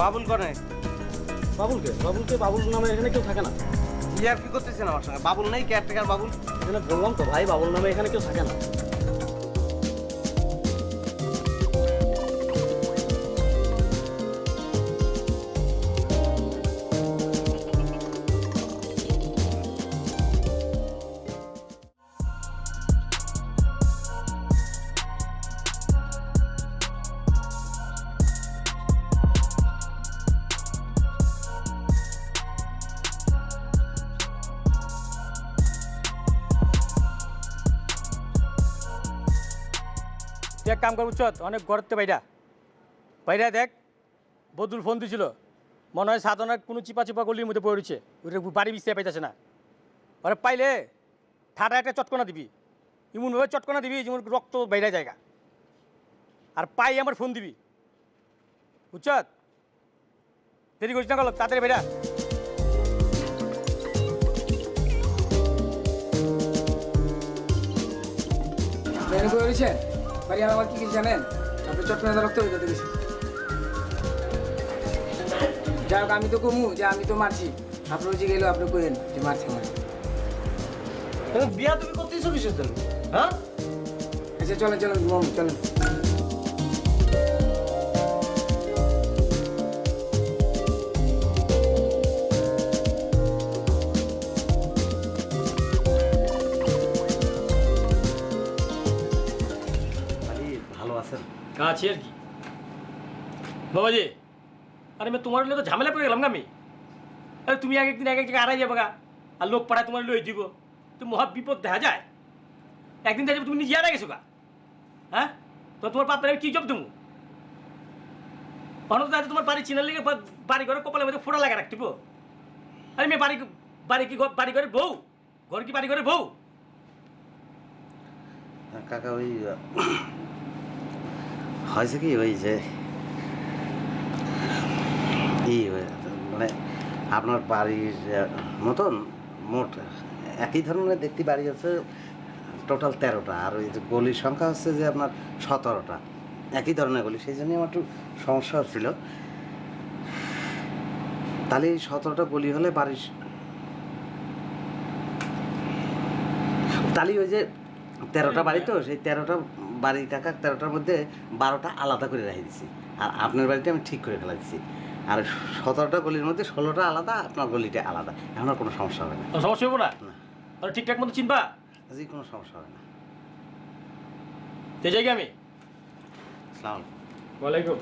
বাবুল কনে। বাবুলকে? বাবুলকে বাবুল নামে এখানে কেউ থাকে না। ইয়ার কি করতেছেন আমার সঙ্গে? বাবুল নেই কেয়ারটেকার বাবুল? এখানে বললাম তো ভাই বাবুল নামে এখানে কেউ থাকে না। তুই এক কাম কর বুঝছ, অনেক গড়তে বাইরা। বাইরা দেখ বদুল ফোন দিছিল। মনে হয় সাধনার কোনো চিপা চিপা গলির মধ্যে পড়েছে ওটা বাড়ি বিস্তার পাইতেছে না। ওরা পাইলে, ঠাটা একটা চটকনা দিবি। এমনভাবে চটকনা দিবি, যেমন রক্ত বাইরে জায়গা। আর পাই আমার ফোন দিবি। বুঝছ? দেরি করিস না গেল তাড়াতাড়ি বাইরা। মেনু বাড়ি আমার কি কিছু জানেন? আপনি চট্টগ্রামে রক্ত হয়ে যেতে গেছে যাই হোক আমি তো কমু যে আমি তো মারছি। আপনি যে গেলেও আপনি কইেন যে মারছি আমার বিয়া তুমি করতেছো কিসের জন্য? হ্যাঁ? আচ্ছা চলেন চলেন চলেন। ভালো আছি আর কি? বাবাজি আরে আমি তোমার লোক তো ঝামেলা পড়ে গেলাম না আমি? আরে তুমি এক একদিন এক এক জায়গায় আড়াই যাবে গা। আর লোক পাড়ায় তোমার লই দিব। তো মহা বিপদ দেখা যায়। একদিন দেখা তুমি নিজে আড়াই গেছো গা। হ্যাঁ? তো তোমার পাপের আমি কি জব দেবো? অনন্ত দাদা তোমার বাড়ি চিনার লেগে বাড়ি ঘরে কপালের মধ্যে ফোড়া লাগা রাখতিব আরে মেয়ে বাড়ি বাড়ি কি বাড়ি ঘরে বউ? ঘর কি বাড়ি ঘরে বউ কাকা ওই হয়েছে কি ওই যে ই মানে আপনার বাড়ির মতন মোট একই ধরনের দেখতে বাড়ি আছে টোটাল তেরোটা। আর ওই যে গলির সংখ্যা হচ্ছে যে আপনার সতেরোটা। একই ধরনের গলি সেই জন্যই আমার একটু সমস্যা হচ্ছিল। তাহলে এই সতেরোটা গলি হলে বাড়ির তাহলে ওই যে তেরোটা বাড়ি তো সেই তেরোটা বাড়ি টাকা তেরোটার মধ্যে বারোটা আলাদা করে রেখে দিছি। আর আপনার বাড়িটা আমি ঠিক করে ফেলা দিচ্ছি আর সতেরোটা গলির মধ্যে ষোলোটা আলাদা আপনার গলিটা আলাদা। এখন আর কোনো সমস্যা হবে না। সমস্যা হবে না? ঠিকঠাক মতো চিনবা? যে কোনো সমস্যা হবে না। যে জায়গায় আমি। আসসালাম আলাইকুম। ওয়ালাইকুম।